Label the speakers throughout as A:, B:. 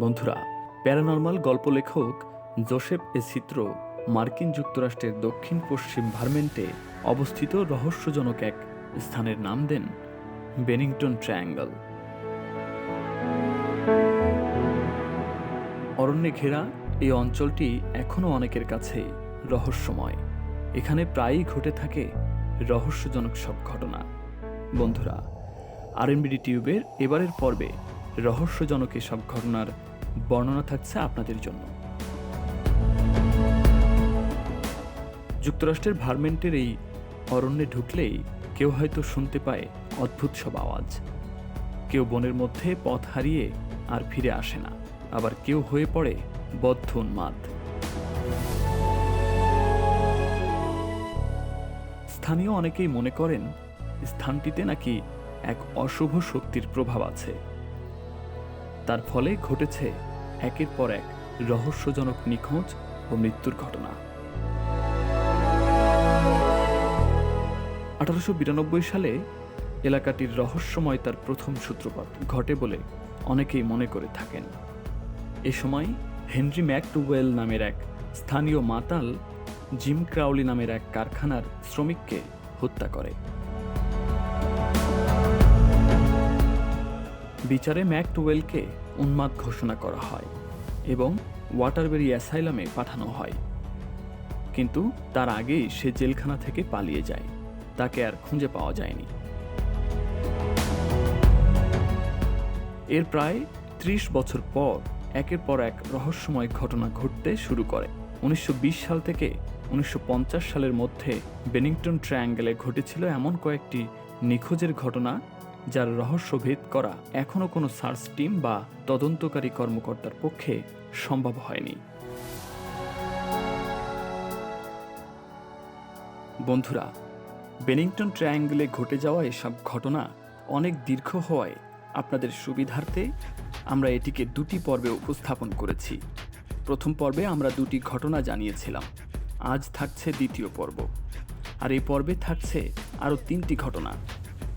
A: বন্ধুরা, প্যারানর্মাল গল্প লেখক জোসেফ এ চিত্র মার্কিন যুক্তরাষ্ট্রের দক্ষিণ পশ্চিম ভারমেন্টে অবস্থিত রহস্যজনক এক স্থানের নাম দেন বেনিংটন ট্রায়াঙ্গল। অরণ্যে ঘেরা এই অঞ্চলটি এখনও অনেকের কাছে রহস্যময়। এখানে প্রায়ই ঘটে থাকে রহস্যজনক সব ঘটনা। বন্ধুরা, আর আরএনবিডি টিউবের এবারের পর্বে রহস্যজনক এসব ঘটনার বর্ণনা থাকছে আপনাদের জন্য। যুক্তরাষ্ট্রের ভারমেন্টের এই অরণ্যে ঢুকলেই কেউ হয়তো শুনতে পায় অদ্ভুত সব আওয়াজ। কেউ বনের মধ্যে পথ হারিয়ে আর ফিরে আসে না। আবার কেউ হয়ে পড়ে বদ্ধ উন্মাদ। স্থানীয় অনেকেই মনে করেন স্থানটিতে নাকি এক অশুভ শক্তির প্রভাব আছে। তার ফলে ঘটেছে একের পর এক রহস্যজনক নিখোঁজ ও মৃত্যুর ঘটনা। আঠারোশো বিরানব্বই সালে এলাকাটির রহস্যময় তার প্রথম সূত্রপাত ঘটে বলে অনেকেই মনে করে থাকেন। এ সময় হেনরি ম্যাকটুওয়েল নামের এক স্থানীয় মাতাল জিম ক্রাউলি নামের এক কারখানার শ্রমিককে হত্যা করে। বিচারে ম্যাকটুওয়েলকে উন্মাদ ঘোষণা করা হয় এবং ওয়াটারবেরি অ্যাসাইলামে পাঠানো হয়। কিন্তু তার আগেই সে জেলখানা থেকে পালিয়ে যায়। তাকে আর খুঁজে পাওয়া যায়নি। এর প্রায় ত্রিশ বছর পর একের পর এক রহস্যময় ঘটনা ঘটতে শুরু করে। উনিশশো বিশ সাল থেকে উনিশশো পঞ্চাশ সালের মধ্যে বেনিংটন ট্রায়াঙ্গেলে ঘটেছিল এমন কয়েকটি নিখোঁজের ঘটনা যার রহস্যভেদ করা এখনও কোনো সার্চ টিম বা তদন্তকারী কর্মকর্তার পক্ষে সম্ভব হয়নি। বন্ধুরা, বেনিংটন ট্রায়াঙ্গেলে ঘটে যাওয়া এসব ঘটনা অনেক দীর্ঘ হওয়ায় আপনাদের সুবিধার্থে আমরা এটিকে দুটি পর্বে উপস্থাপন করেছি। প্রথম পর্বে আমরা দুটি ঘটনা জানিয়েছিলাম। আজ থাকছে দ্বিতীয় পর্ব। আর এই পর্বে থাকছে আরও তিনটি ঘটনা।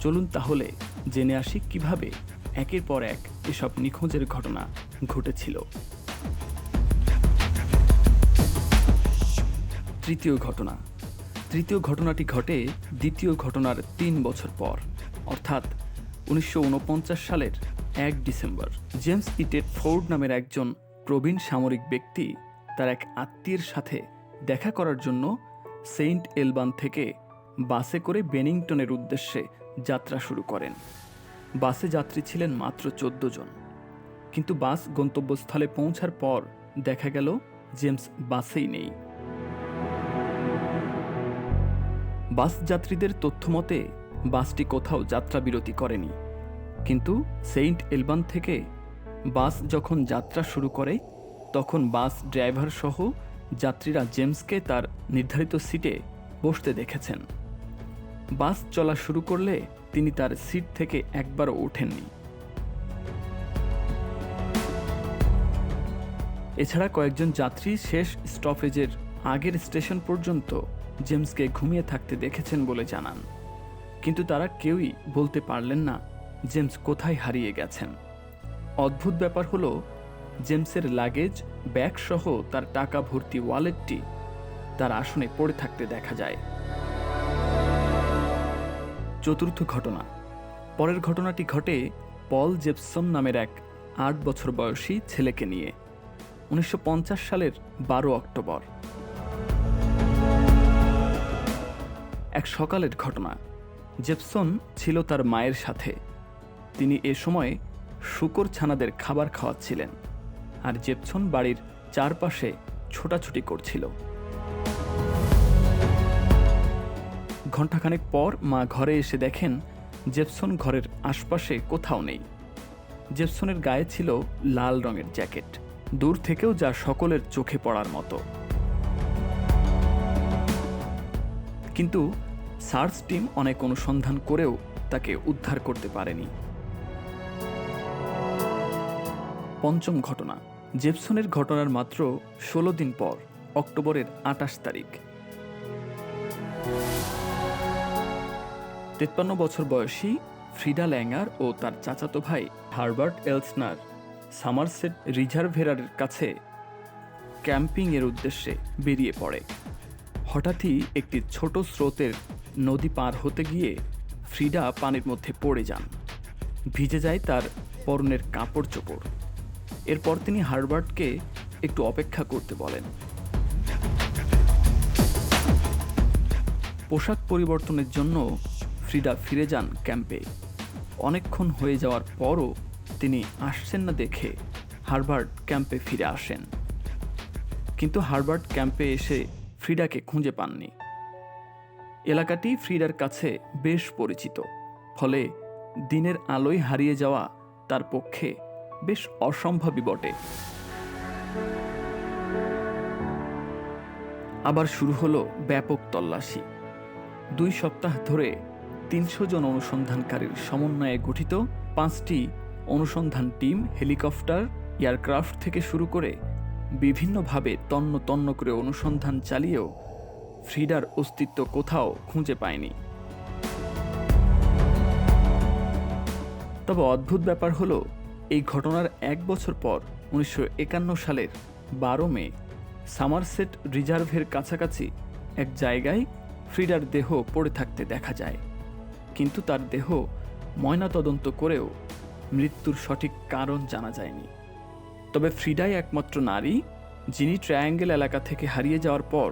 A: চলুন তাহলে জেনে আসি কীভাবে একের পর এক এসব নিখোঁজের ঘটনা ঘটেছিল। তৃতীয় ঘটনা। তৃতীয় ঘটনাটি ঘটে দ্বিতীয় ঘটনার তিন বছর পর, অর্থাৎ উনিশশো উনপঞ্চাশ সালের এক ডিসেম্বর। জেমস ইটেড ফোর্ড নামের একজন প্রবীণ সামরিক ব্যক্তি তার এক আত্মীয়ের সাথে দেখা করার জন্য সেন্ট এলবান থেকে বাসে করে বেনিংটনের উদ্দেশ্যে যাত্রা শুরু করেন। বাসে যাত্রী ছিলেন মাত্র চোদ্দ জন। কিন্তু বাস গন্তব্যস্থলে পৌঁছার পর দেখা গেল জেমস বাসেই নেই। বাস যাত্রীদের তথ্য মতে বাসটি কোথাও যাত্রা বিরতি করেনি। কিন্তু সেইন্ট এলবান থেকে বাস যখন যাত্রা শুরু করে, তখন বাস ড্রাইভার সহ যাত্রীরা জেমসকে তার নির্ধারিত সিটে বসতে দেখেছেন। বাস চলা শুরু করলে তিনি তার সিট থেকে একবারও ওঠেননি। এছাড়া কয়েকজন যাত্রী শেষ স্টপেজের আগের স্টেশন পর্যন্ত জেমসকে ঘুমিয়ে থাকতে দেখেছেন বলে জানান। কিন্তু তারা কেউই বলতে পারলেন না জেমস কোথায় হারিয়ে গেছেন। অদ্ভুত ব্যাপার হলো, জেমসের লাগেজ ব্যাগ সহ তার টাকা ভর্তি ওয়ালেটটি তার আসনে পড়ে থাকতে দেখা যায়। চতুর্থ ঘটনা। পরের ঘটনাটি ঘটে পল জেপসন নামের এক আট বছর বয়সী ছেলেকে নিয়ে, উনিশশো পঞ্চাশ সালের বারো অক্টোবর। এক সকালের ঘটনা। জেপসন ছিল তার মায়ের সাথে। তিনি এ সময় শুকর ছানাদের খাবার খাওয়াচ্ছিলেন আর জেপসন বাড়ির চারপাশে ছোটাছুটি করছিল। ঘণ্টাখানেক পর মা ঘরে এসে দেখেন জেপসন ঘরের আশপাশে কোথাও নেই। জেপসনের গায়ে ছিল লাল রঙের জ্যাকেট, দূর থেকেও যা সকলের চোখে পড়ার মতো। কিন্তু সার্চ টিম অনেক অনুসন্ধান করেও তাকে উদ্ধার করতে পারেনি। পঞ্চম ঘটনা, জেপসনের ঘটনার মাত্র ষোলো দিন পর, অক্টোবরের আটাশ তারিখ। তেপ্পান্ন বছর বয়সী ফ্রিডা ল্যাঙ্গার ও তার চাচাতো ভাই হারবার্ট এলসনার সামারসেট রিজার্ভেরারের কাছে ক্যাম্পিংয়ের উদ্দেশ্যে বেরিয়ে পড়ে। হঠাৎই একটি ছোট স্রোতের নদী পার হতে গিয়ে ফ্রিডা পানির মধ্যে পড়ে যান। ভিজে যায় তার পরনের কাপড় চোপড়। এরপর তিনি হারবার্টকে একটু অপেক্ষা করতে বলেন। পোশাক পরিবর্তনের জন্য ফ্রিডা ফিরে যান ক্যাম্পে। অনেকক্ষণ হয়ে যাওয়ার পরও তিনি আসছেন না দেখে হারবার্ট ক্যাম্পে ফিরে আসেন। কিন্তু হারবার্ট ক্যাম্পে এসে ফ্রিডাকে খুঁজে পাননি। এলাকাটি ফ্রিডার কাছে বেশ পরিচিত, ফলে দিনের আলোয় হারিয়ে যাওয়া তার পক্ষে বেশ অসম্ভবই বটে। আবার শুরু হলো ব্যাপক তল্লাশি। দুই সপ্তাহ ধরে তিনশো জন অনুসন্ধানকারীর সমন্বয়ে গঠিত পাঁচটি অনুসন্ধান টিম হেলিকপ্টার, এয়ারক্রাফট থেকে শুরু করে বিভিন্নভাবে তন্ন তন্ন করে অনুসন্ধান চালিয়েও ফ্রিডার অস্তিত্ব কোথাও খুঁজে পায়নি। তবে অদ্ভুত ব্যাপার হলো, এই ঘটনার এক বছর পর উনিশশো একান্ন সালের বারো মে সামারসেট রিজার্ভের কাছাকাছি এক জায়গায় ফ্রিডার দেহ পড়ে থাকতে দেখা যায়। কিন্তু তার দেহ ময়নাতদন্ত করেও মৃত্যুর সঠিক কারণ জানা যায়নি। তবে ফ্রিডাই একমাত্র নারী, যিনি ট্রায়াঙ্গেল এলাকা থেকে হারিয়ে যাওয়ার পর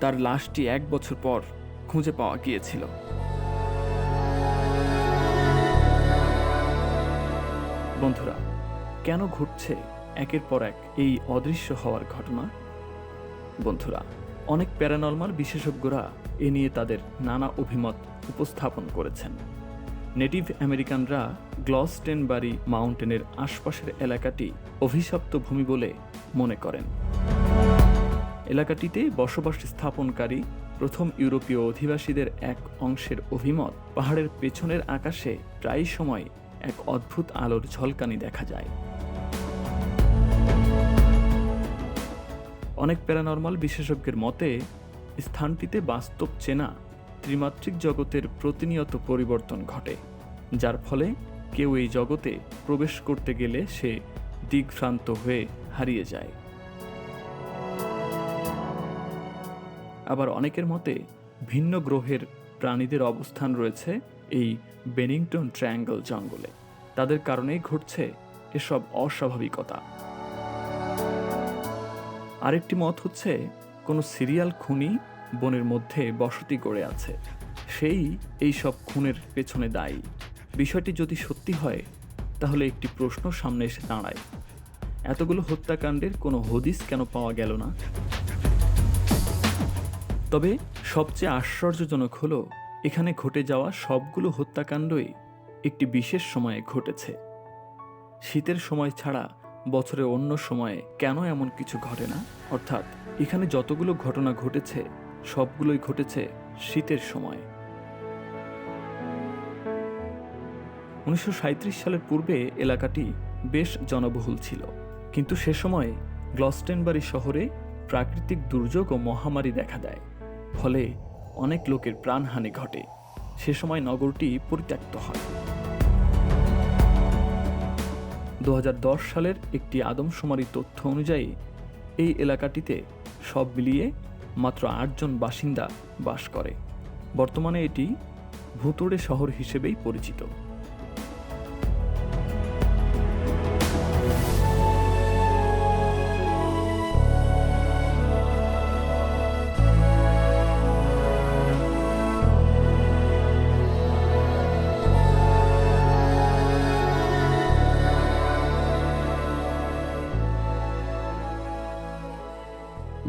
A: তার লাশটি এক বছর পর খুঁজে পাওয়া গিয়েছিল। বন্ধুরা, কেন ঘটছে একের পর এক এই অদৃশ্য হওয়ার ঘটনা? বন্ধুরা অনেক প্যারানর্মাল বিশেষজ্ঞরা এ নিয়ে তাদের নানা অভিমত উপস্থাপন করেছেন। নেটিভ আমেরিকানরা গ্লসটেনবারি মাউন্টেনের আশপাশের এলাকাটি অভিশপ্ত ভূমি বলে মনে করেন। এলাকাটিতে বসবাস স্থাপনকারী প্রথম ইউরোপীয় অধিবাসীদের এক অংশের অভিমত পাহাড়ের পেছনের আকাশে প্রায় সময় এক অদ্ভুত আলোর ঝলকানি দেখা যায়। অনেক প্যারানর্মাল বিশেষজ্ঞের মতে, স্থানটিতে বাস্তব চেনা ত্রিমাত্রিক জগতের প্রতিনিয়ত পরিবর্তন ঘটে, যার ফলে কেউ এই জগতে প্রবেশ করতে গেলে সে দিগ্ভ্রান্ত হয়ে হারিয়ে যায়। আবার অনেকের মতে, ভিন্ন গ্রহের প্রাণীদের অবস্থান রয়েছে এই বেনিংটন ট্রায়াঙ্গল জঙ্গলে। তাদের কারণেই ঘটছে এসব অস্বাভাবিকতা। আরেকটি মত হচ্ছে, কোনো সিরিয়াল খুনি বনের মধ্যে বসতি গড়ে আছে। সেই এই সব খুনের পেছনে দায়ী। বিষয়টি যদি সত্যি হয়, তাহলে একটি প্রশ্ন সামনে এসে দাঁড়ায়। এতগুলো হত্যাকাণ্ডের কোনো হদিস কেন পাওয়া গেল না? তবে সবচেয়ে আশ্চর্যজনক হলো, এখানে ঘটে যাওয়া সবগুলো হত্যাকাণ্ডই একটি বিশেষ সময়ে ঘটেছে। শীতের সময় ছাড়া বছরের অন্য সময়ে কেন এমন কিছু ঘটে না? অর্থাৎ, এখানে যতগুলো ঘটনা ঘটেছে, সবগুলোই ঘটেছে শীতের সময়। উনিশশো সাঁইত্রিশ সালের পূর্বে এলাকাটি বেশ জনবহুল ছিল। কিন্তু সে সময় গ্লস্টেনবারি শহরে প্রাকৃতিক দুর্যোগ ও মহামারী দেখা দেয়। ফলে অনেক লোকের প্রাণহানি ঘটে। সে সময় নগরটি পরিত্যক্ত হয়। দু হাজার দশ সালের একটি আদমশুমারি তথ্য অনুযায়ী, এই এলাকাটিতে সব মিলিয়ে মাত্র আটজন বাসিন্দা বাস করে। বর্তমানে এটি ভুতুড়ে শহর হিসেবেই পরিচিত।